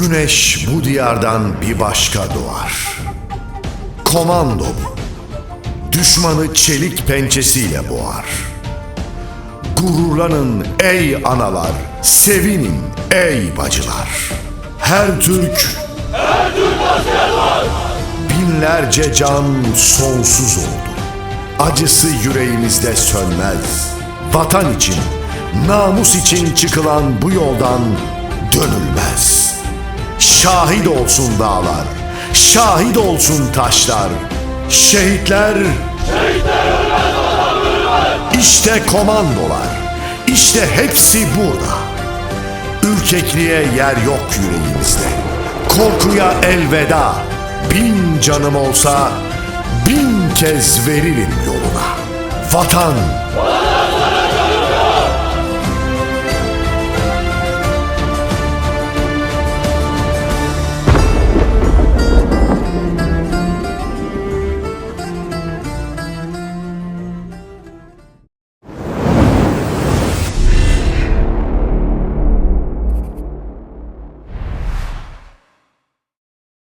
Güneş bu diyardan bir başka doğar. Komando bu. Düşmanı çelik pençesiyle boğar. Gururlanın ey analar, sevinin ey bacılar. Her Türk, binlerce can sonsuz oldu. Acısı yüreğimizde sönmez. Vatan için, namus için çıkılan bu yoldan dönülmez. Şahit olsun dağlar, şahit olsun taşlar. Şehitler, işte komandolar, işte hepsi burada. Ürkekliğe yer yok yüreğimizde. Korkuya elveda. Bin canım olsa bin kez veririm yoluna. Vatan,